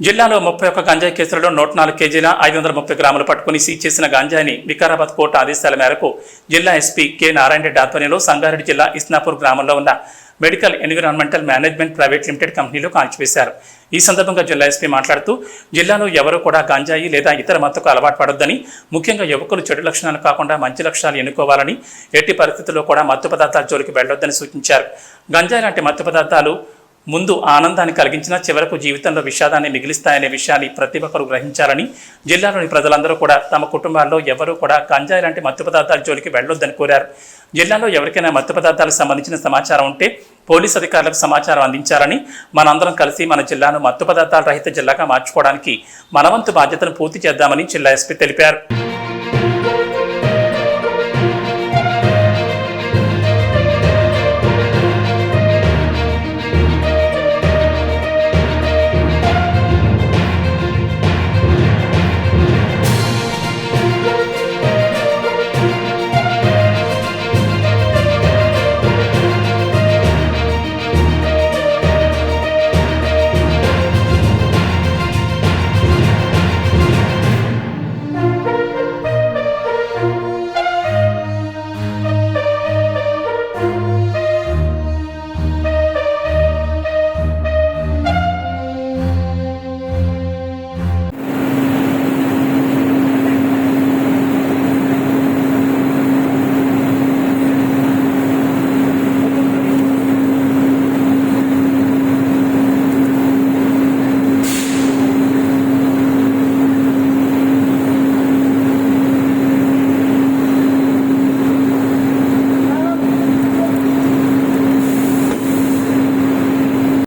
జిల్లాలో ముప్పై ఒక్క గంజాయి కేసులలో నూట నాలుగు కేజీల ఐదు వందల ముప్పై గ్రాములు పట్టుకుని సీజ్ చేసిన గంజాయిని వికారాబాద్ కోర్టు ఆదేశాల మేరకు జిల్లా ఎస్పీ కె నారాయణ రెడ్డి ఆధ్వర్యంలో సంగారెడ్డి జిల్లా ఇస్నాపూర్ గ్రామంలో ఉన్న medical environmental management private limited కంపెనీలో కాల్చివేశారు. ఈ సందర్భంగా జిల్లా ఎస్పీ మాట్లాడుతూ జిల్లాలో ఎవరూ కూడా గంజాయి లేదా ఇతర మత్తుకు అలవాటు పడొద్దని ముఖ్యంగా యువకులు చెడు లక్షణాలు కాకుండా మంచి లక్షణాలు ఎన్నుకోవాలని ఎట్టి పరిస్థితుల్లో కూడా మత్తు పదార్థాల జోలికి వెళ్ళొద్దని సూచించారు. గంజాయి లాంటి మత్తు పదార్థాలు ముందు ఆనందాన్ని కలిగించిన చివరకు జీవితంలో విషాదాన్ని మిగిలిస్తాయనే విషయాన్ని ప్రతి ఒక్కరూ గ్రహించాలని జిల్లాలోని ప్రజలందరూ కూడా తమ కుటుంబాల్లో ఎవరూ కూడా గంజాయి లాంటి మత్తు పదార్థాల జోలికి వెళ్ళొద్దని కోరారు. జిల్లాలో ఎవరికైనా మత్తు పదార్థాలకు సంబంధించిన సమాచారం ఉంటే పోలీస్ అధికారులకు సమాచారం అందించాలని మనందరం కలిసి మన జిల్లాను మత్తు పదార్థాల రహిత జిల్లాగా మార్చుకోవడానికి మనవంతు బాధ్యతను పూర్తి చేద్దామని జిల్లా ఎస్పీ తెలిపారు.